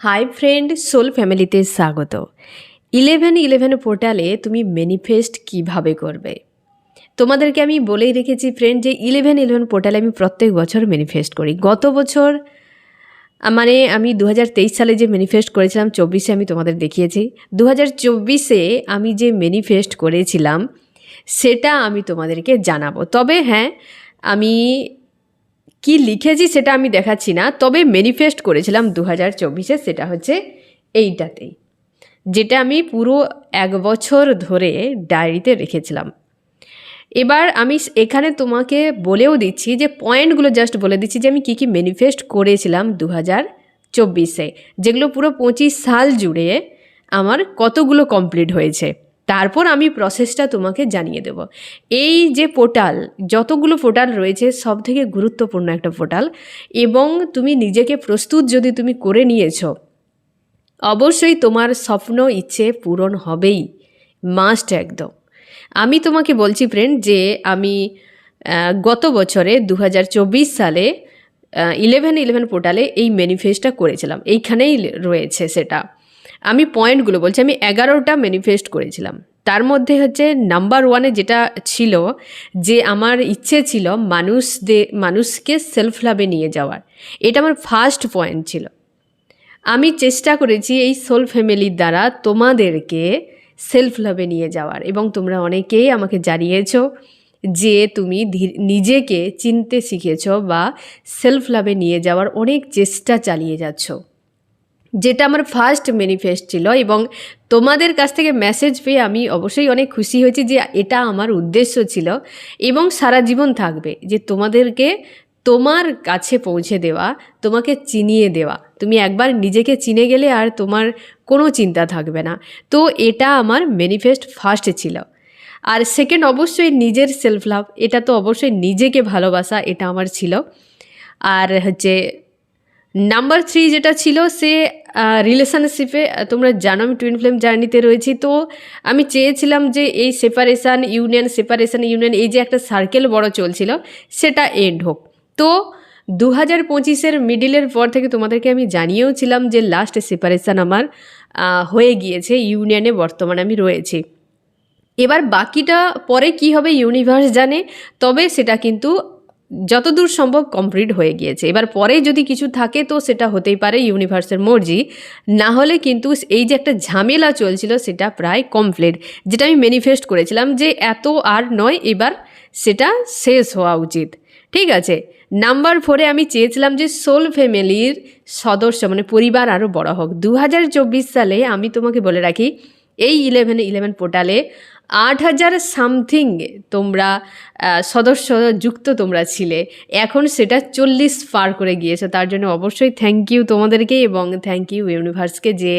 Hi friend soul ফ্যামিলিতে স্বাগত। Eleven eleven পোর্টালে তুমি ম্যানিফেস্ট কীভাবে করবে? তোমাদেরকে আমি বলেই রেখেছি ফ্রেন্ড যে ইলেভেন ইলেভেন পোর্টালে আমি প্রত্যেক বছর ম্যানিফেস্ট করি। গত বছর মানে আমি দু হাজার তেইশ সালে যে ম্যানিফেস্ট করেছিলাম, চব্বিশে আমি তোমাদের দেখিয়েছি। দু চব্বিশে আমি যে ম্যানিফেস্ট করেছিলাম, সেটা আমি তোমাদেরকে জানাব। তবে হ্যাঁ আমি কি লিখেছি সেটা আমি দেখাচ্ছি না, তবে ম্যানিফেস্ট করেছিলাম দু হাজার চব্বিশে, সেটা হচ্ছে এইটাতেই যেটা আমি পুরো এক বছর ধরে ডায়েরিতে রেখেছিলাম। এবার আমি এখানে তোমাকে বলেও দিচ্ছি যে পয়েন্টগুলো জাস্ট বলে দিচ্ছি যে আমি কী কী ম্যানিফেস্ট করেছিলাম দু হাজার চব্বিশে, যেগুলো পুরো পঁচিশ সাল জুড়ে আমার কতগুলো কমপ্লিট হয়েছে। তারপর আমি প্রসেসটা তোমাকে জানিয়ে দেব। এই যে পোর্টাল যতগুলো পোর্টাল রয়েছে সব থেকে গুরুত্বপূর্ণ একটা পোর্টাল এবং তুমি নিজেকে প্রস্তুত যদি তুমি করে নিয়েছো, অবশ্যই তোমার স্বপ্ন, ইচ্ছে পূরণ হবেই। মাস্ট একদম। আমি তোমাকে বলছি ফ্রেন্ড যে আমি গত বছরে দু হাজার চব্বিশ সালে ইলেভেন ইলেভেন পোর্টালে এই ম্যানিফেস্টটা করেছিলাম। এইখানেই রয়েছে সেটা। আমি পয়েন্টগুলো বলছি, আমি এগারোটা ম্যানিফেস্ট করেছিলাম। তার মধ্যে হচ্ছে নাম্বার ওয়ানে যেটা ছিল, যে আমার ইচ্ছে ছিল মানুষদের মানুষকে সেলফ লাভে নিয়ে যাওয়ার। এটা আমার ফার্স্ট পয়েন্ট ছিল। আমি চেষ্টা করেছি এই সোল ফ্যামিলির দ্বারা তোমাদেরকে সেলফ লাভে নিয়ে যাওয়ার, এবং তোমরা অনেকেই আমাকে জানিয়েছো যে তুমি নিজেকে চিনতে শিখেছ বা সেলফ লাভে নিয়ে যাওয়ার অনেক চেষ্টা চালিয়ে যাচ্ছ। যেটা আমার ফার্স্ট ম্যানিফেস্ট ছিল এবং তোমাদের কাছ থেকে মেসেজ পেয়ে আমি অবশ্যই অনেক খুশি হয়েছি যে এটা আমার উদ্দেশ্য ছিল এবং সারা জীবন থাকবে যে তোমাদেরকে তোমার কাছে পৌঁছে দেওয়া, তোমাকে চিনিয়ে দেওয়া। তুমি একবার নিজেকে চিনে গেলে আর তোমার কোনো চিন্তা থাকবে না। তো এটা আমার ম্যানিফেস্ট ফার্স্টে ছিল। আর সেকেন্ড অবশ্যই নিজের সেলফ লাভ এটা তো অবশ্যই নিজেকে ভালোবাসা, এটা আমার ছিল। আর হচ্ছে নাম্বার থ্রি যেটা ছিল, সে রিলেশনশিপে তোমরা জানো আমি টুইন ফ্লেম জার্নিতে রয়েছি। তো আমি চেয়েছিলাম যে এই সেপারেশান ইউনিয়ন সেপারেশান ইউনিয়ন এই যে একটা সার্কেল বড় চলছিল, সেটা এন্ড হোক। তো দু হাজার পঁচিশের মিডিলের পর থেকে তোমাদেরকে আমি জানিয়েও ছিলাম যে লাস্ট সেপারেশান আমার হয়ে গিয়েছে ইউনিয়নে বর্তমানে আমি রয়েছি। এবার বাকিটা পরে কি হবে ইউনিভার্স জানে, তবে সেটা কিন্তু যতদূর সম্ভব কমপ্লিট হয়ে গিয়েছে। এবার পরে যদি কিছু থাকে তো সেটা হতেই পারে ইউনিভার্সের মর্জি। না হলে কিন্তু এই যে একটা ঝামেলা চলছিল সেটা প্রায় কমপ্লিট যেটা আমি ম্যানিফেস্ট করেছিলাম যে এত আর নয়, এবার সেটা শেষ হওয়া উচিত। ঠিক আছে? নাম্বার ফোরে আমি চেয়েছিলাম যে সোল ফ্যামিলির সদস্য মানে পরিবার আরও বড় হোক। দু হাজার চব্বিশ সালে আমি তোমাকে বলে রাখি, এই ইলেভেন ইলেভেন পোর্টালে আট হাজার সামথিং তোমরা সদস্য যুক্ত তোমরা ছিলে। এখন সেটা চল্লিশ পার করে গিয়েছে। তার জন্য অবশ্যই থ্যাংক ইউ তোমাদেরকে এবং থ্যাংক ইউ ইউনিভার্সকে যে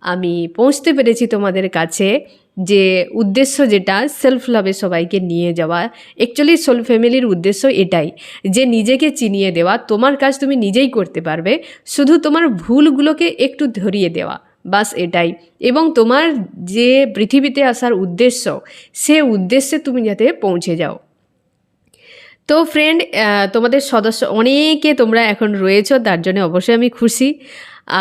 আমি পৌঁছতে পেরেছি তোমাদের কাছে। যে উদ্দেশ্য যেটা সেলফ লাভে সবাইকে নিয়ে যাওয়া। অ্যাকচুয়ালি সোল ফ্যামিলির উদ্দেশ্য এটাই। যে নিজেকে চিনিয়ে দেওয়া, তোমার কাজ তুমি নিজেই করতে পারবে। শুধু তোমার ভুলগুলোকে একটু ধরিয়ে দেওয়া। বাস এটাই। এবং তোমার যে পৃথিবীতে আসার উদ্দেশ্য, সে উদ্দেশ্যে তুমি যাতে পৌঁছে যাও। তো ফ্রেন্ড তোমাদের সদস্য অনেকে তোমরা এখন রয়েছো, তার জন্য অবশ্যই আমি খুশি।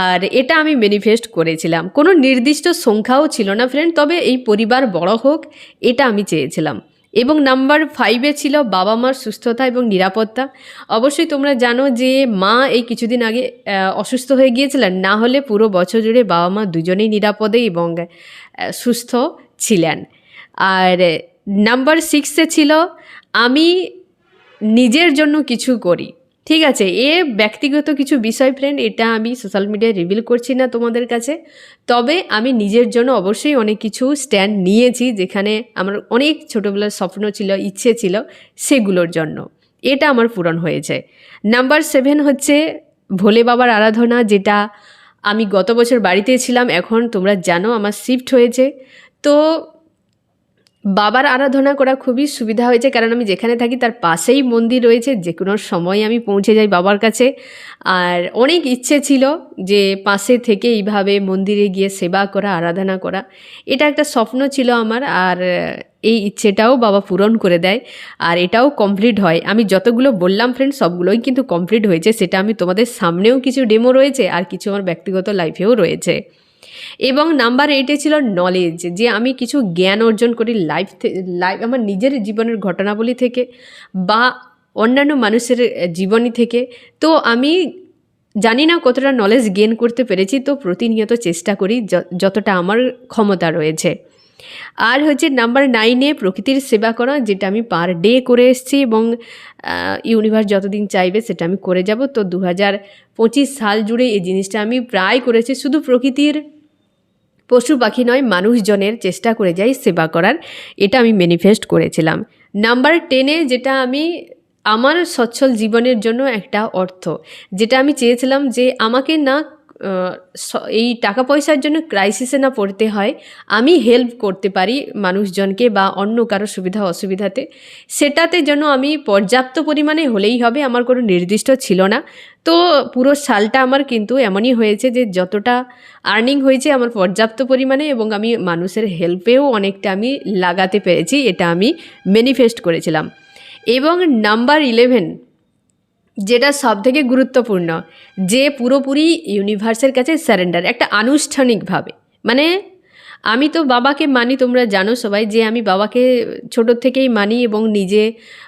আর এটা আমি ম্যানিফেস্ট করেছিলাম। কোনো নির্দিষ্ট সংখ্যাও ছিল না ফ্রেন্ড তবে এই পরিবার বড় হোক, এটা আমি চেয়েছিলাম। এবং নাম্বার ফাইভে ছিল বাবা মার সুস্থতা এবং নিরাপত্তা। অবশ্যই তোমরা জানো যে মা এই কিছুদিন আগে অসুস্থ হয়ে গিয়েছিলেন। না হলে পুরো বছর জুড়ে বাবা মা দুজনেই নিরাপদে এবং সুস্থ ছিলেন। আর নাম্বার সিক্সে ছিল, আমি নিজের জন্য কিছু করি। ঠিক আছে, এ ব্যক্তিগত কিছু বিষয় ফ্রেন্ড এটা আমি সোশ্যাল মিডিয়ায় রিভিল করছি না তোমাদের কাছে। তবে আমি নিজের জন্য অবশ্যই অনেক কিছু স্ট্যান্ড নিয়েছি যেখানে আমার অনেক ছোটোবেলার স্বপ্ন ছিল, ইচ্ছে ছিল সেগুলোর জন্য। এটা আমার পূরণ হয়েছে। নাম্বার সেভেন হচ্ছে ভোলে বাবার আরাধনা, যেটা আমি গত বছর বাড়িতে ছিলাম, এখন তোমরা জানো আমার শিফট হয়েছে। তো বাবার আরাধনা করা খুবই সুবিধা হয়েছে, কারণ আমি যেখানে থাকি তার পাশেই মন্দির রয়েছে যে কোনো সময় আমি পৌঁছে যাই বাবার কাছে। আর অনেক ইচ্ছে ছিল যে পাশে থেকে এইভাবে মন্দিরে গিয়ে সেবা করা, আরাধনা করা। এটা একটা স্বপ্ন ছিল আমার, আর এই ইচ্ছেটাও বাবা পূরণ করে দেয়, আর এটাও কমপ্লিট হয়। আমি যতগুলো বললাম ফ্রেন্ড সবগুলোই কিন্তু কমপ্লিট হয়েছে, সেটা আমি তোমাদের সামনেও কিছু ডেমো রয়েছে, আর কিছু আমার ব্যক্তিগত লাইফেও রয়েছে। এবং নাম্বার এইটে ছিল নলেজ যে আমি কিছু জ্ঞান অর্জন করি লাইফ লাইফ আমার নিজের জীবনের ঘটনাবলী থেকে বা অন্যান্য মানুষের জীবনী থেকে। তো আমি জানি না কতটা নলেজ গেন করতে পেরেছি, তো প্রতিনিয়ত চেষ্টা করি যতটা আমার ক্ষমতা রয়েছে। আর হচ্ছে নাম্বার নাইনে প্রকৃতির সেবা করা, যেটা আমি পার ডে করে এসেছি এবং ইউনিভার্স যতদিন চাইবে সেটা আমি করে যাব। তো দু হাজার পঁচিশ সাল জুড়ে এই জিনিসটা আমি প্রায় করেছি, শুধু প্রকৃতির পশু পাখি নয়, মানুষজনের চেষ্টা করে যাই সেবা করার। এটা আমি ম্যানিফেস্ট করেছিলাম। নাম্বার টেনে যেটা আমি, আমার সচ্ছল জীবনের জন্য একটা অর্থ। যেটা আমি চেয়েছিলাম যে আমাকে না এই টাকা পয়সার জন্য ক্রাইসিসে না পড়তে হয়, আমি হেল্প করতে পারি মানুষজনকে বা অন্য কারও সুবিধা, অসুবিধাতে। সেটাতে যেন আমি পর্যাপ্ত পরিমাণে হলেই হবে, আমার কোনো নির্দিষ্ট ছিল না। তো পুরো সালটা আমার কিন্তু এমনই হয়েছে যে, যতটা আর্নিং হয়েছে আমার পর্যাপ্ত পরিমাণে এবং আমি মানুষের হেল্পেও অনেকটা আমি লাগাতে পেরেছি, এটা আমি ম্যানিফেস্ট করেছিলাম। এবং নাম্বার ইলেভেন যেটা সব থেকে গুরুত্বপূর্ণ, যে পুরোপুরি ইউনিভার্সের কাছে স্যারেন্ডার একটা আনুষ্ঠানিকভাবে। মানে আমি তো বাবাকে মানি, তোমরা জানো সবাই, যে আমি বাবাকে ছোট থেকেই মানি এবং নিজে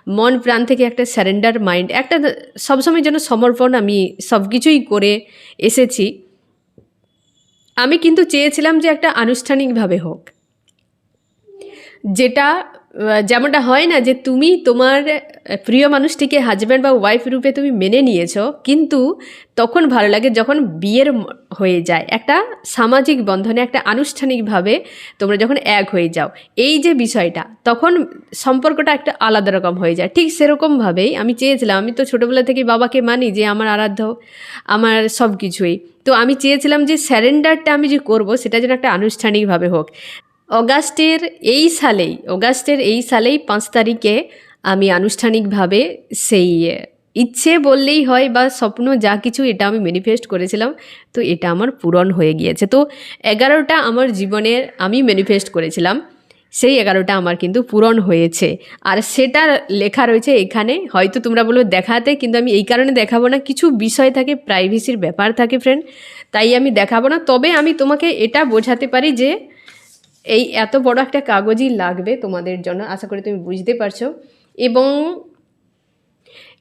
মন প্রাণ থেকে একটা স্যারেন্ডার মাইন্ড একটা সবসময় যেন সমর্পণ আমি সব কিছুই করে এসেছি। আমি কিন্তু চেয়েছিলাম যে একটা আনুষ্ঠানিকভাবে হোক। যেটা যেমনটা হয় না যে তুমি তোমার প্রিয় মানুষটিকে হাজব্যান্ড বা ওয়াইফ রূপে তুমি মেনে নিয়েছো, কিন্তু তখন ভালো লাগে যখন বিয়ের হয়ে যায়। একটা সামাজিক বন্ধনে, একটা আনুষ্ঠানিকভাবে তোমরা যখন এক হয়ে যাও, এই যে বিষয়টা, তখন সম্পর্কটা একটা আলাদা রকম হয়ে যায়। ঠিক সেরকমভাবেই আমি চেয়েছিলাম, আমি তো ছোটোবেলা থেকে বাবাকে মানি যে আমার আরাধ্য, আমার সব কিছুই তো আমি চেয়েছিলাম যে স্যারেন্ডারটা আমি যে করব, সেটা যেন একটা আনুষ্ঠানিকভাবে হোক। অগাস্টের এই সালেই, অগাস্টের এই সালেই পাঁচ তারিখে আমি আনুষ্ঠানিকভাবে সেই, ইচ্ছে বললেই হয় বা স্বপ্ন যা কিছু এটা আমি ম্যানিফেস্ট করেছিলাম, তো এটা আমার পূরণ হয়ে গিয়েছে। তো এগারোটা আমার জীবনের আমি ম্যানিফেস্ট করেছিলাম, সেই এগারোটা আমার কিন্তু পূরণ হয়েছে। আর সেটা লেখা রয়েছে এখানে, হয়তো তোমরা বলো দেখাতে, কিন্তু আমি এই কারণে দেখাবো না, কিছু বিষয় থাকে প্রাইভেসির ব্যাপার থাকে ফ্রেন্ড তাই আমি দেখাবো না। তবে আমি তোমাকে এটা বোঝাতে পারি যে এই এত বড় একটা কাগজই লাগবে তোমাদের জন্য, আশা করি তুমি বুঝতে পারছ। এবং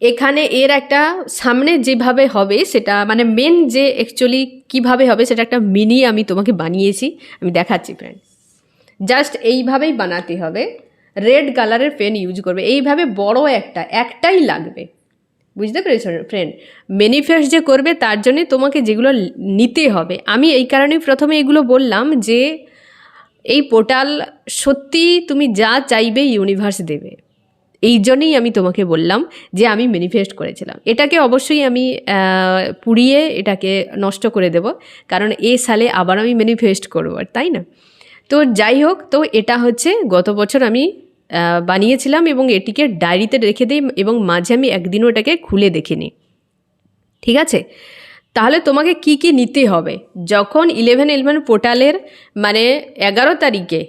এখানে এর একটা সামনে যেভাবে হবে সেটা মানে মেন যে অ্যাকচুয়ালি কীভাবে হবে সেটা একটা মিনি আমি তোমাকে বানিয়েছি, আমি দেখাচ্ছি ফ্রেন্ড জাস্ট এইভাবেই বানাতে হবে। রেড কালারের পেন ইউজ করবে। এইভাবে বড় একটা, একটাই লাগবে। বুঝতে পেরেছ ফ্রেন্ড ম্যানিফেস্ট যে করবে তার জন্যে তোমাকে যেগুলো নিতে হবে। আমি এই কারণেই প্রথমে এগুলো বললাম যে এই পোর্টাল সত্যি তুমি যা চাইবে ইউনিভার্স দেবে। এই জন্যেই আমি তোমাকে বললাম যে আমি ম্যানিফেস্ট করেছিলাম। এটাকে অবশ্যই আমি পুড়িয়ে এটাকে নষ্ট করে দেব, কারণ এ সালে আবার আমি ম্যানিফেস্ট করব, আর তাই না? তো যাই হোক, তো এটা হচ্ছে গত বছর আমি বানিয়েছিলাম এবং এটিকে ডায়েরিতে রেখে দিই এবং মাঝে আমি একদিনও এটাকে খুলে দেখিনি। ঠিক আছে? তাহলে তোমাকে কি কি নিতে হবে? যখন ইলেভেন ইলেভেন পোর্টালের মানে এগারো তারিখে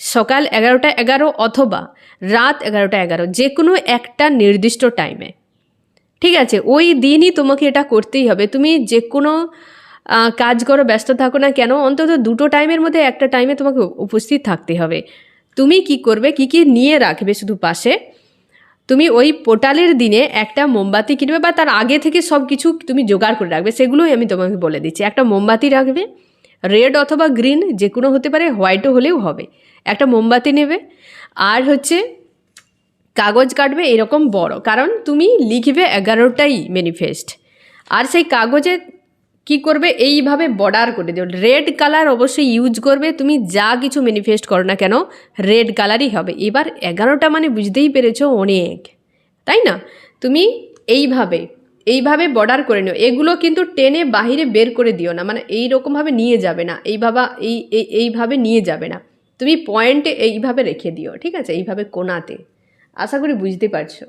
সকাল এগারোটা এগারো অথবা রাত এগারোটা এগারো যে কোনো একটা নির্দিষ্ট টাইমে ঠিক আছে? ওই দিনই তোমাকে এটা করতেই হবে। তুমি যে কোনো কাজ করো, ব্যস্ত থাকো না কেন, অন্তত দুটো টাইমের মধ্যে একটা টাইমে তোমাকে উপস্থিত থাকতে হবে। তুমি কি করবে? কি কি নিয়ে রাখবে শুধু পাশে? তুমি ওই পোর্টালের দিনে একটা মোমবাতি কিনবে বা তার আগে থেকে সব কিছু তুমি জোগাড় করে রাখবে, সেগুলোই আমি তোমাকে বলে দিচ্ছি। একটা মোমবাতি রাখবে, রেড অথবা গ্রিন, যে কোনো হতে পারে, হোয়াইটও হলেও হবে। একটা মোমবাতি নেবে, আর হচ্ছে কাগজ কাটবে, এরকম বড়। কারণ তুমি লিখবে এগারোটাই ম্যানিফেস্ট আর সেই কাগজে কি করবে? এইভাবে বর্ডার করে দিও। রেড কালার অবশ্যই ইউজ করবে। তুমি যা কিছু ম্যানিফেস্ট করো না কেন রেড কালারই হবে। এবার এগারোটা মানে বুঝতেই পেরেছ অনেক, তাই না? তুমি এইভাবে এইভাবে বর্ডার করে নিও। এগুলো কিন্তু টেনে বাহিরে বের করে দিও না। মানে এই রকমভাবে নিয়ে যাবে না। এইভাবে এই, এই- এইভাবে নিয়ে যাবে না। তুমি পয়েন্টে এইভাবে রেখে দিও, ঠিক আছে? এইভাবে কোনাতে আশা করি বুঝতে পারছ।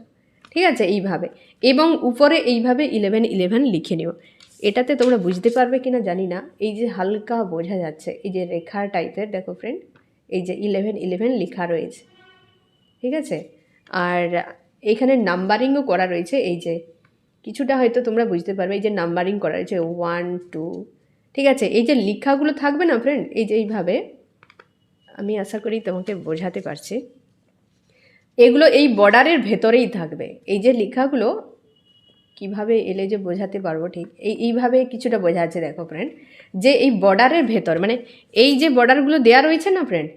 ঠিক আছে? এইভাবে। এবং উপরে এইভাবে ইলেভেন ইলেভেন লিখে নিও। এটাতে তোমরা বুঝতে পারবে কি না জানি না। এই যে হালকা বোঝা যাচ্ছে, এই যে রেখা টাইপের দেখো ফ্রেন্ড এই যে ইলেভেন ইলেভেন লেখা রয়েছে। ঠিক আছে? আর এখানে নাম্বারিংও করা রয়েছে, এই যে কিছুটা হয়তো তোমরা বুঝতে পারবে, এই যে নাম্বারিং করা রয়েছে ওয়ান টু ঠিক আছে? এই যে লেখাগুলো থাকবে না ফ্রেন্ড এই যে এইভাবে, আমি আশা করি তোমাকে বোঝাতে পারছি। এগুলো এই বর্ডারের ভেতরেই থাকবে। এই যে লেখাগুলো কীভাবে এলে যে বোঝাতে পারব ঠিক? এই, এইভাবে কিছুটা বোঝা যাচ্ছে দেখো ফ্রেন্ড যে এই বর্ডারের ভেতর মানে এই যে বর্ডারগুলো দেয়া রয়েছে না ফ্রেন্ড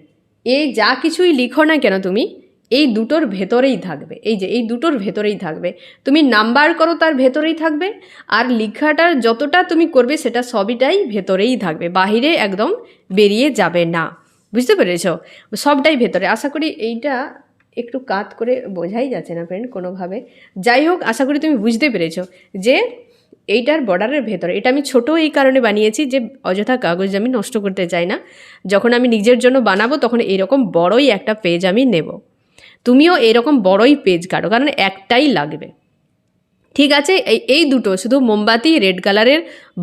এই যা কিছুই লিখো না কেন তুমি, এই দুটোর ভেতরেই থাকবে। এই যে, এই দুটোর ভেতরেই থাকবে। তুমি নাম্বার করো তার ভেতরেই থাকবে, আর লেখাটার যতটা তুমি করবে সেটা সবইটাই ভেতরেই থাকবে, বাহিরে একদম বেরিয়ে যাবে না। বুঝতে পেরেছ? সবটাই ভেতরে। আশা করি এইটা একটু কাত করে বোঝাই যাচ্ছে না ফ্রেন্ড কোনোভাবে। যাই হোক, আশা করি তুমি বুঝতে পেরেছ যে এইটার বর্ডারের ভেতরে, এটা আমি ছোট এই কারণে বানিয়েছি যে অযথা কাগজ আমি নষ্ট করতে চাই না। যখন আমি নিজের জন্য বানাবো, তখন এরকম বড়ই একটা পেজ আমি নেব। তুমিও এরকম বড়ই পেজ কাটো, কারণ একটাই লাগবে। ঠিক আছে, এই এই দুটো, শুধু মোমবাতি রেড কালারের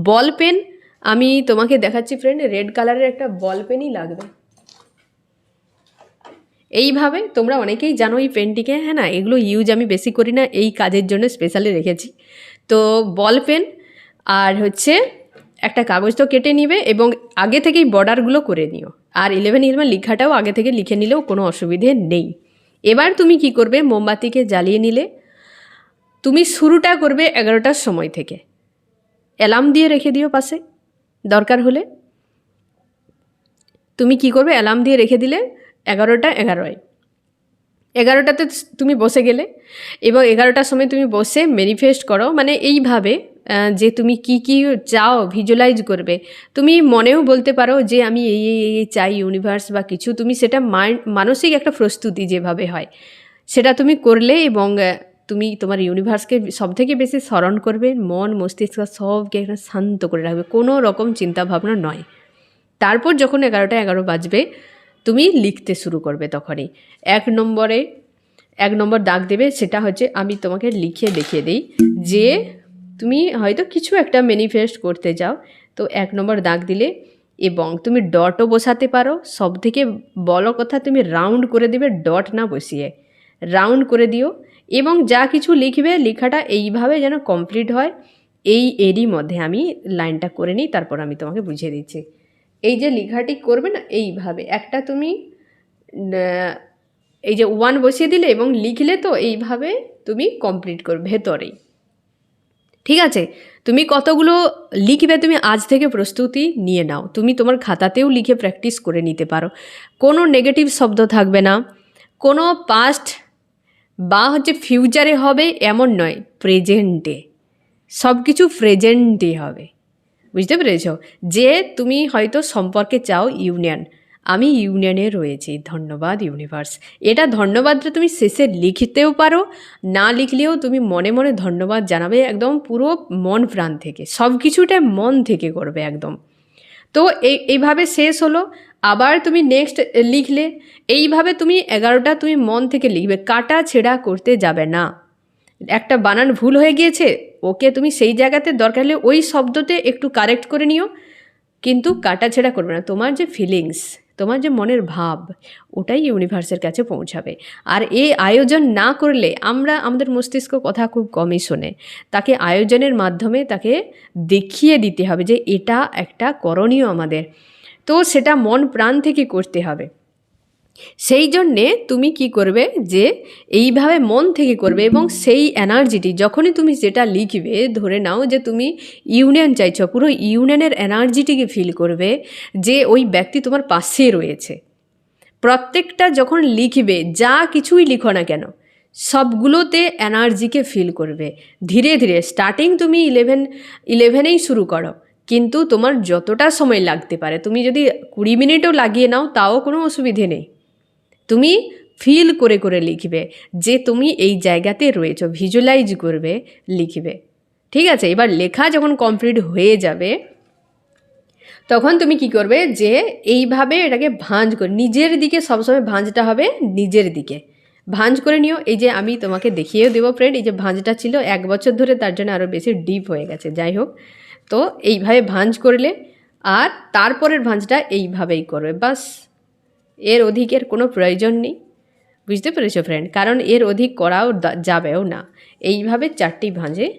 বল পেন আমি তোমাকে দেখাচ্ছি ফ্রেন্ড রেড কালারের একটা বল পেনই লাগবে। এইভাবে তোমরা অনেকেই জানো এই পেনটিকে। হ্যাঁ না, এগুলো ইউজ আমি বেশি করি না, এই কাজের জন্য স্পেশালি রেখেছি। তো বল পেন আর হচ্ছে একটা কাগজ তো কেটে নিবে এবং আগে থেকেই বর্ডারগুলো করে নিও। আর ইলেভেন ইলেভেন লেখাটাও আগে থেকে লিখে নিলেও কোনো অসুবিধে নেই। এবার তুমি কি করবে, মোমবাতিকে জ্বালিয়ে নিলে। তুমি শুরুটা করবে এগারোটার সময় থেকে। অ্যালার্ম দিয়ে রেখে দিও পাশে, দরকার হলে। তুমি কি করবে অ্যালার্ম দিয়ে রেখে দিলে এগারোটা এগারোয়। এগারোটাতে তুমি বসে গেলে এবং এগারোটার সময় তুমি বসে ম্যানিফেস্ট করো। মানে এইভাবে যে তুমি কি কি চাও ভিজুয়ালাইজ করবে। তুমি মনেও বলতে পারো যে আমি এই এই চাই ইউনিভার্স বা কিছু। তুমি সেটা মাইন্ড মানসিক একটা প্রস্তুতি যেভাবে হয়, সেটা তুমি করলে এবং তুমি তোমার ইউনিভার্সকে সব থেকে বেশি স্মরণ করবে। মন, মস্তিষ্ক সবকে একটা শান্ত করে রাখবে। কোনো রকম চিন্তাভাবনা নয়। তারপর যখন এগারোটা এগারো বাজবে তুমি লিখতে শুরু করবে তখনই। এক নম্বরে, এক নম্বর দাগ দেবে সেটা হচ্ছে আমি তোমাকে লিখে দেখিয়ে দিই যে তুমি হয়তো কিছু একটা ম্যানিফেস্ট করতে যাও তো এক নম্বর দাগ দিলে এবং তুমি ডটও বসাতে পারো। সব থেকে বড় কথা তুমি রাউন্ড করে দেবে ডট না বসিয়ে। রাউন্ড করে দিও এবং যা কিছু লিখবে লেখাটা এইভাবে যেন কমপ্লিট হয়। এই এরই মধ্যে আমি লাইনটা করে নিই, তারপর আমি তোমাকে বুঝিয়ে দিচ্ছি। এই যে লেখাটি করবে না, এইভাবে। একটা তুমি এই যে ওয়ান বসিয়ে দিলে এবং লিখলে তো এইভাবে তুমি কমপ্লিট করবে ভেতরেই। ঠিক আছে? তুমি কতগুলো লিখবে তুমি আজ থেকে প্রস্তুতি নিয়ে নাও। তুমি তোমার খাতাতেও লিখে প্র্যাকটিস করে নিতে পারো। কোনো নেগেটিভ শব্দ থাকবে না। কোনো পাস্ট বা হচ্ছে ফিউচারে হবে এমন নয় প্রেজেন্টে সব কিছু প্রেজেন্টে হবে। বুঝতে পেরেছ? যে তুমি হয়তো সম্পর্কে চাও ইউনিয়ন। আমি ইউনিয়নে রয়েছি। ধন্যবাদ ইউনিভার্স। এটা ধন্যবাদটা তুমি শেষে লিখতেও পারো। না লিখলেও তুমি মনে মনে ধন্যবাদ জানাবে একদম পুরো মন প্রাণ থেকে। সব কিছুটা মন থেকে করবে একদম। তো এই এইভাবে শেষ হলো। আবার তুমি নেক্সট লিখলে। এইভাবে তুমি এগারোটা তুমি মন থেকে লিখবে। কাটা ছেঁড়া করতে যাবে না। একটা বানান ভুল হয়ে গিয়েছে, ওকে তুমি সেই জায়গাতে দরকার হলে ওই শব্দতে একটু কারেক্ট করে নিও। কিন্তু কাটাছেড়া করবে না, তোমার যে ফিলিংস তোমার যে মনের ভাব, ওটাই ইউনিভার্সের কাছে পৌঁছাবে। আর এই আয়োজন না করলে আমরা, আমাদের মস্তিষ্ক কথা খুব কমই শোনে। তাকে আয়োজনের মাধ্যমে তাকে দেখিয়ে দিতে হবে যে এটা একটা করণীয় আমাদের। তো সেটা মন প্রাণ থেকে করতে হবে। সেই জন্যে তুমি কি করবে যে এইভাবে মন থেকে করবে এবং সেই এনার্জিটি যখনই তুমি যেটা লিখবে, ধরে নাও যে তুমি ইউনিয়ন চাইছো, পুরো ইউনিয়নের এনার্জিটিকে ফিল করবে যে ওই ব্যক্তি তোমার পাশে রয়েছে। প্রত্যেকটা যখন লিখবে, যা কিছুই লিখো না কেন, সবগুলোতে এনার্জিকে ফিল করবে। ধীরে ধীরে স্টার্টিং তুমি ইলেভেন, ইলেভেনেই শুরু করো, কিন্তু তোমার যতটা সময় লাগতে পারে, তুমি যদি কুড়ি মিনিটও লাগিয়ে নাও, তাও কোনো অসুবিধে নেই। তুমি ফিল করে করে লিখবে, যে তুমি এই জায়গাতে রয়েছো ভিজুয়ালাইজ করবে, লিখবে। ঠিক আছে, এবার লেখা যখন কমপ্লিট হয়ে যাবে, তখন তুমি কি করবে, যে এইভাবে এটাকে ভাঁজ করে, নিজের দিকে সবসময় ভাঁজটা হবে নিজের দিকে। ভাঁজ করে নিও, এই যে আমি তোমাকে দেখিয়েও দেবো ফ্রেন্ড এই যে ভাঁজটা ছিল এক বছর ধরে তার জন্য আরও বেশি ডিপ হয়ে গেছে, যাই হোক। তো এইভাবে ভাঁজ করলে, আর তারপরের ভাঁজটা এইভাবেই করবে, বাস। এর অধিকের কোনো প্রয়োজন নেই। বুঝতে পেরেছ ফ্রেন্ড কারণ এর অধিক করাও যাবেও না। এইভাবে চারটি ভাঁজে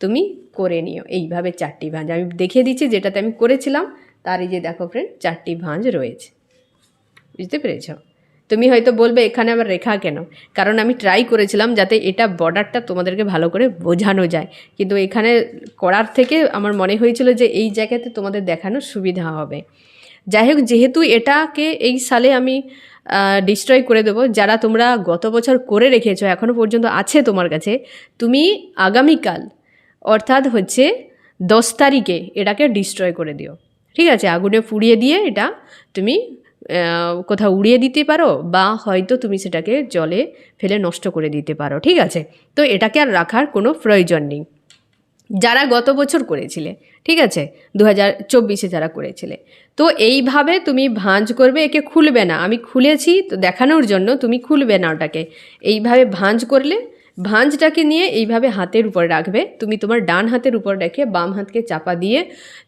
তুমি করে নিও। এইভাবে চারটি ভাঁজ। আমি দেখিয়ে দিচ্ছি যেটাতে আমি করেছিলাম। তারই যে দেখো ফ্রেন্ড চারটি ভাঁজ রয়েছে। বুঝতে পেরেছ? তুমি হয়তো বলবে, এখানে আবার রেখা কেন? কারণ আমি ট্রাই করেছিলাম যাতে এটা বর্ডারটা তোমাদেরকে ভালো করে বোঝানো যায়। কিন্তু এখানে করার থেকে আমার মনে হয়েছিল যে এই জায়গাতে তোমাদের দেখানোর সুবিধা হবে। যাই হোক যেহেতু এটাকে এই সালে আমি ডিস্ট্রয় করে দেবো, যারা তোমরা গত বছর করে রেখেছো এখনও পর্যন্ত আছে তোমার কাছে, তুমি আগামীকাল, অর্থাৎ হচ্ছে দশ তারিখে এটাকে ডিস্ট্রয় করে দিও। ঠিক আছে? আগুনে পুড়িয়ে দিয়ে এটা তুমি কোথাও উড়িয়ে দিতে পারো, বা হয়তো তুমি সেটাকে জলে ফেলে নষ্ট করে দিতে পারো। ঠিক আছে? তো এটাকে আর রাখার কোনো প্রয়োজন নেই। যারা গত বছর করেছিলে, ঠিক আছে? দু হাজার চব্বিশে যারা করেছিলে। তো এইভাবে তুমি ভাঁজ করবে, একে খুলবে না। আমি খুলেছি তো দেখানোর জন্য তুমি খুলবে না ওটাকে। এইভাবে ভাঁজ করলে, ভাঁজটাকে নিয়ে এইভাবে হাতের উপর রাখবে। তুমি তোমার ডান হাতের উপর রেখে বাম হাতকে চাপা দিয়ে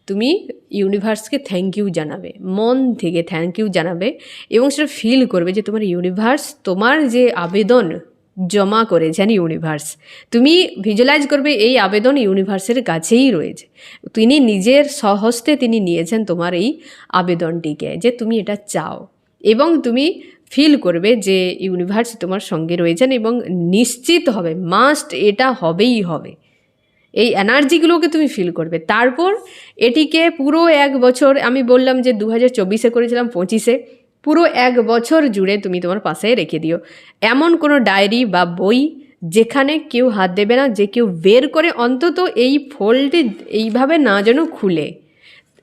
তুমি ইউনিভার্সকে থ্যাংক ইউ জানাবে। মন থেকে থ্যাংক ইউ জানাবে এবং সেটা ফিল করবে যে তোমার ইউনিভার্স, তোমার যে আবেদন জমা করেছেন ইউনিভার্স। তুমি ভিজুয়ালাইজ করবে এই আবেদন ইউনিভার্সের কাছেই রয়েছে। তিনি নিজের সহস্তে তিনি নিয়েছেন তোমার এই আবেদনটিকে যে তুমি এটা চাও। এবং তুমি ফিল করবে যে ইউনিভার্স তোমার সঙ্গে রয়েছেন এবং নিশ্চিত হবে, মাস্ট এটা হবেই হবে। এই এনার্জিগুলোকে তুমি ফিল করবে। তারপর এটিকে পুরো এক বছর, আমি বললাম যে দু হাজার চব্বিশে করেছিলাম, পঁচিশে। পুরো এক বছর জুড়ে তুমি তোমার পাশে রেখে দিও। এমন কোনো ডায়েরি বা বই যেখানে কেউ হাত দেবে না, যে কেউ বের করে অন্তত এই ফোল্ডে এইভাবে না যেন খুলে।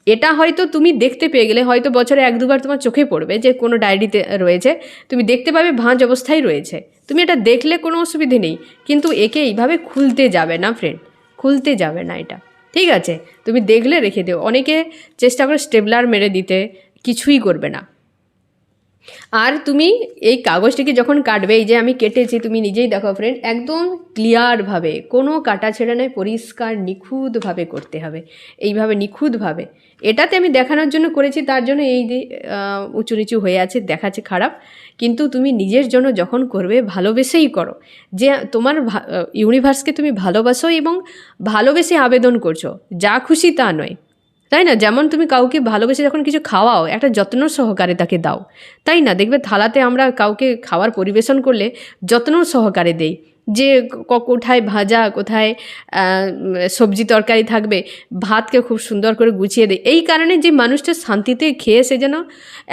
এটা হয়তো তুমি দেখতে পেয়ে গেলে, হয়তো বছরে এক দুবার তোমার চোখে পড়বে যে কোনো ডায়েরিতে রয়েছে, তুমি দেখতে পাবে ভাঁজ অবস্থায় রয়েছে। তুমি এটা দেখলে কোনো অসুবিধে নেই, কিন্তু একে এইভাবে খুলতে যাবে না ফ্রেন্ড খুলতে যাবে না এটা। ঠিক আছে? তুমি দেখলে রেখে দিও। অনেকে চেষ্টা করে স্টেবলার মেরে দিতে, কিছুই করবে না। আর তুমি এই কাগজটিকে যখন কাটবে, এই যে আমি কেটেছি, তুমি নিজেই দেখো ফ্রেন্ড একদম ক্লিয়ারভাবে কোনো কাটা ছেঁড়া নয়, পরিষ্কার, নিখুঁতভাবে করতে হবে। এইভাবে নিখুঁতভাবে। এটাতে আমি দেখানোর জন্য করেছি, তার জন্য এই উঁচু নিচু হয়ে আছে, দেখাচ্ছে খারাপ। কিন্তু তুমি নিজের জন্য যখন করবে, ভালোবেসেই করো। যে তোমার ইউনিভার্সকে তুমি ভালোবাসো এবং ভালোবেসে আবেদন করছ, যা খুশি তা নয়। তাই না? যেমন তুমি কাউকে ভালোবেসে যখন কিছু খাওয়াও, একটা যত্ন সহকারে তাকে দাও। তাই না? দেখবে থালাতে আমরা কাউকে খাবার পরিবেশন করলে যত্ন সহকারে দেই। যে কোথায় ভাজা, কোথায় সবজি তরকারি থাকবে, ভাতকে খুব সুন্দর করে গুছিয়ে দেয় এই কারণে যে মানুষটা শান্তিতে খেয়ে সে যেন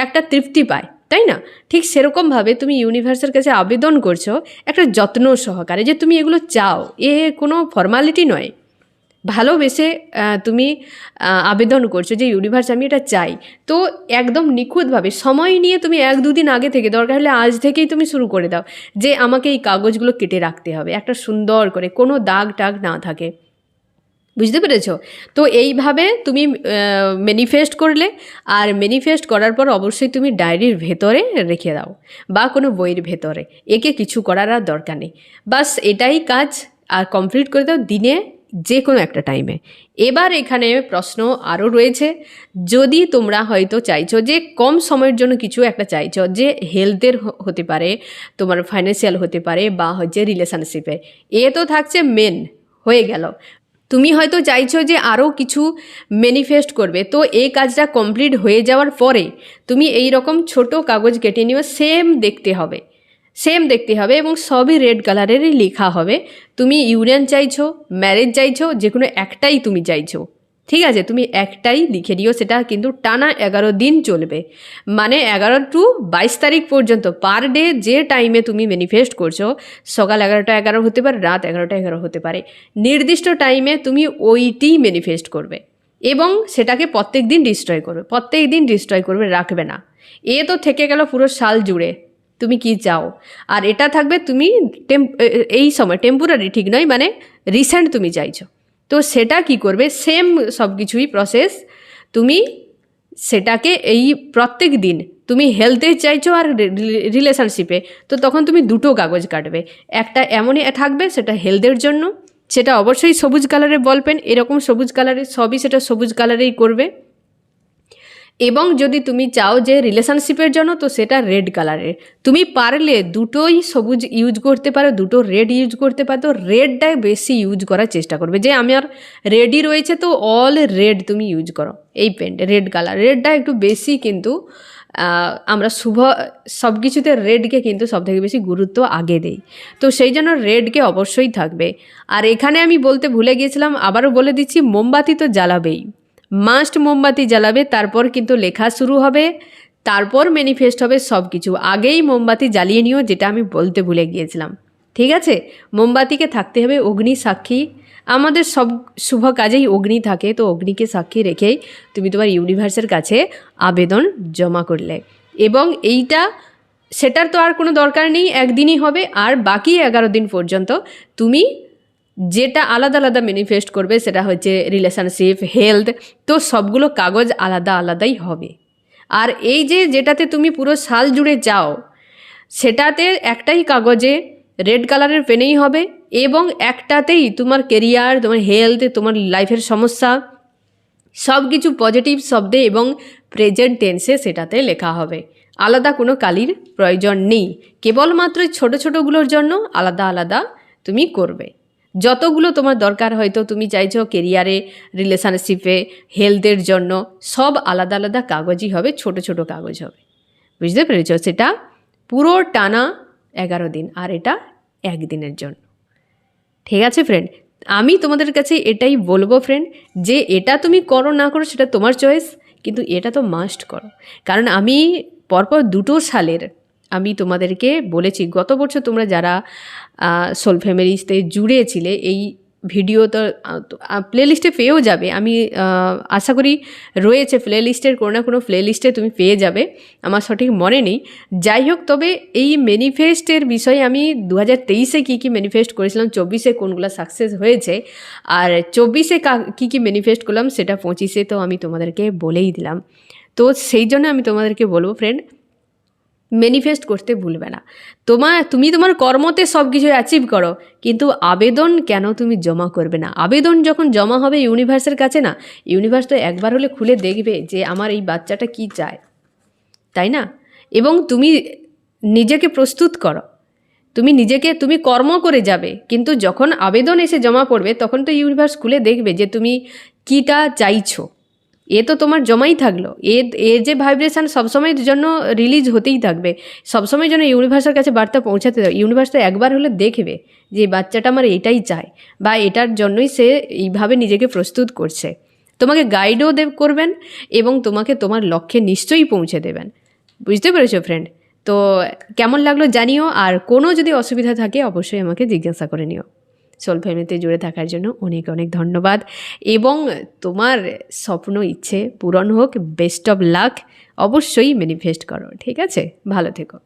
একটা তৃপ্তি পায়, তাই না? ঠিক সেরকমভাবে তুমি ইউনিভার্সের কাছে আবেদন করছ একটা যত্ন সহকারে যে তুমি এগুলো চাও। এ কোনো ফর্মালিটি নয়। ভালোবেসে তুমি আবেদন করছ যে ইউনিভার্স আমি এটা চাই। তো একদম নিখুঁতভাবে সময় নিয়ে তুমি এক দুদিন আগে থেকে, দরকার হলে আজ থেকেই তুমি শুরু করে দাও যে আমাকে এই কাগজগুলো কেটে রাখতে হবে। একটা সুন্দর করে, কোনো দাগ টাগ না থাকে। বুঝতে পেরেছ? তো এইভাবে তুমি ম্যানিফেস্ট করলে আর ম্যানিফেস্ট করার পর অবশ্যই তুমি ডায়েরির ভেতরে রেখে দাও বা কোনো বইয়ের ভেতরে। একে কিছু করার আর দরকার নেই। বাস এটাই কাজ আর কমপ্লিট করে দাও দিনে যে কোনো একটা টাইমে এবার এখানে প্রশ্ন আরও রয়েছে, যদি তোমরা হয়তো চাইছো যে কম সময়ের জন্য কিছু একটা চাইছো যে হেলথের হতে পারে, তোমার ফাইন্যান্সিয়াল হতে পারে বা হচ্ছে রিলেশনশিপে এ তো থাকছে মেন হয়ে গেল। তুমি হয়তো চাইছো যে আরও কিছু ম্যানিফেস্ট করবে, তো এই কাজটা কমপ্লিট হয়ে যাওয়ার পরে তুমি এই রকম ছোট কাগজ কেটে নিও সেম দেখতে হবে। সেম দেখতে হবে এবং সবই রেড কালারেরই লেখা হবে। তুমি ইউনিয়ন চাইছো ম্যারেজ চাইছো যে কোনো একটাই তুমি চাইছো। ঠিক আছে, তুমি একটাই লিখে নিও সেটা কিন্তু টানা এগারো দিন চলবে। মানে এগারো টু বাইশ তারিখ পর্যন্ত পার ডে যে টাইমে তুমি ম্যানিফেস্ট করছ, সকাল এগারোটা এগারো হতে পারে, রাত এগারোটা এগারো হতে পারে। নির্দিষ্ট টাইমে তুমি ওইটি ম্যানিফেস্ট করবে এবং সেটাকে প্রত্যেক দিন ডিস্ট্রয় করবে। প্রত্যেক দিন ডিস্ট্রয় করবে, রাখবে না। এ তো থেকে গেল পুরো সাল জুড়ে। তুমি কি চাও? আর এটা থাকবে তুমি টেম এই সময় টেম্পোরারি ঠিক নয় মানে রিসেন্ট তুমি চাইছো। তো সেটা কি করবে? সেম সব কিছুই প্রসেস তুমি সেটাকে এই প্রত্যেক দিন তুমি হেলথে চাইছো আর রিলেশনশিপে তো তখন তুমি দুটো কাগজ কাটবে। একটা এমনই থাকবে, সেটা হেলথের জন্য, সেটা অবশ্যই সবুজ কালারের বল পেন এরকম সবুজ কালারের সবই সেটা সবুজ কালারেই করবে। এবং যদি তুমি চাও যে রিলেশনশিপের জন্য, তো সেটা রেড কালারের তুমি পারলে দুটোই সবুজ ইউজ করতে পারো, দুটো রেড ইউজ করতে পারো, তো রেডটাই বেশি ইউজ করার চেষ্টা করবে। যে আমার রেডই রয়েছে, তো অল রেড তুমি ইউজ করো। এই পেন্ট রেড কালার রেডটা একটু বেশি কিন্তু আমরা শুভ সব কিছুতে রেডকে কিন্তু সবথেকে বেশি গুরুত্ব আগে দেই। তো সেই জন্য রেডকে অবশ্যই থাকবে। আর এখানে আমি বলতে ভুলে গিয়েছিলাম, আবারও বলে দিচ্ছি, মোমবাতি তো জ্বালাবেই। মাস্ট মোমবাতি জ্বালাবে, তারপর কিন্তু লেখা শুরু হবে, তারপর ম্যানিফেস্ট হবে সব কিছু আগেই মোমবাতি জ্বালিয়ে নিও, যেটা আমি বলতে ভুলে গিয়েছিলাম। ঠিক আছে? মোমবাতিকে থাকতে হবে অগ্নি সাক্ষী। আমাদের সব শুভ কাজেই অগ্নি থাকে, তো অগ্নিকে সাক্ষী রেখেই তুমি তোমার ইউনিভার্সের কাছে আবেদন জমা করলে। এবং এইটা, সেটার তো আর কোনো দরকার নেই, একদিনই হবে, আর বাকি এগারো দিন পর্যন্ত তুমি যেটা আলাদা আলাদা ম্যানিফেস্ট করবে, সেটা হচ্ছে রিলেশনশিপ হেলথ তো সবগুলো কাগজ আলাদা আলাদাই হবে। আর এই যে যেটাতে তুমি পুরো সাল জুড়ে যাও, সেটাতে একটাই কাগজে রেড কালারের পেনেই হবে এবং একটাতেই তোমার কেরিয়ার তোমার হেলথ তোমার লাইফের সমস্যা সব কিছু পজিটিভ শব্দে এবং প্রেজেন্ট টেন্সে সেটাতে লেখা হবে। আলাদা কোনো কালির প্রয়োজন নেই। কেবলমাত্র ছোট ছোটোগুলোর জন্য আলাদা আলাদা তুমি করবে। যতগুলো তোমার দরকার হয়তো তুমি চাইছো কেরিয়ারে রিলেশনশিপে হেলথের জন্য, সব আলাদা আলাদা কাগজই হবে, ছোট ছোট কাগজ হবে। বুঝতে পেরেছ? সেটা পুরো টানা এগারো দিন, আর এটা একদিনের জন্য। ঠিক আছে ফ্রেন্ড আমি তোমাদের কাছে এটাই বলব ফ্রেন্ড যে এটা তুমি করো, না করো, সেটা তোমার চয়েস কিন্তু এটা তো মাস্ট করো। কারণ আমি পরপর দুটো সালের আমি তোমাদেরকে বলেছি, গত বছর তোমরা যারা সোল ফ্যামিলিতে জুড়েছিলে, এই ভিডিও তো প্লেলিস্টে পেয়েও যাবে। আমি আশা করি রয়েছে প্লে লিস্টের কোনো না কোনো প্লেলিস্টে তুমি পেয়ে যাবে। আমার সঠিক মনে নেই। যাই হোক, তবে এই ম্যানিফেস্টের বিষয়ে আমি দু হাজার তেইশে কী কী ম্যানিফেস্ট করেছিলাম, চব্বিশে কোনগুলো সাকসেস হয়েছে, আর চব্বিশে কী কী ম্যানিফেস্ট করলাম, সেটা পঁচিশে তো আমি তোমাদেরকে বলেই দিলাম। তো সেই জন্য আমি তোমাদেরকে বলব ফ্রেন্ড ম্যানিফেস্ট করতে ভুলবে না। তোমার তুমি তোমার কর্মতে সব কিছু অ্যাচিভ করো, কিন্তু আবেদন কেন তুমি জমা করবে না? আবেদন যখন জমা হবে ইউনিভার্সের কাছে না ইউনিভার্স তো একবার হলে খুলে দেখবে যে আমার এই বাচ্চাটা কি চায়। তাই না? এবং তুমি নিজেকে প্রস্তুত করো। তুমি নিজেকে, তুমি কর্ম করে যাবে, কিন্তু যখন আবেদন এসে জমা পড়বে, তখন তো ইউনিভার্স খুলে দেখবে যে তুমি কীটা চাইছো। এ তো তোমার জমাই থাকল। এ এ যে ভাইব্রেশন সবসময়ের জন্য রিলিজ হতেই থাকবে। সবসময় যেন ইউনিভার্সের কাছে বার্তা পৌঁছাতে ইউনিভার্স তো একবার হলে দেখবে যে বাচ্চাটা আমার এটাই চায় বা এটার জন্যই সে এইভাবে নিজেকে প্রস্তুত করছে। তোমাকে গাইডও দেব করবেন এবং তোমাকে তোমার লক্ষ্যে নিশ্চয়ই পৌঁছে দেবেন। বুঝতে পেরেছ ফ্রেন্ড তো কেমন লাগল জানিও আর কোনো যদি অসুবিধা থাকে অবশ্যই আমাকে জিজ্ঞাসা করে নিও। সোল ফ্যামিলিতে জুড়ে থাকার জন্য অনেক অনেক ধন্যবাদ। এবং তোমার স্বপ্ন, ইচ্ছে পূরণ হোক বেস্ট অফ লাক অবশ্যই ম্যানিফেস্ট করো, ঠিক আছে? ভালো থেকো।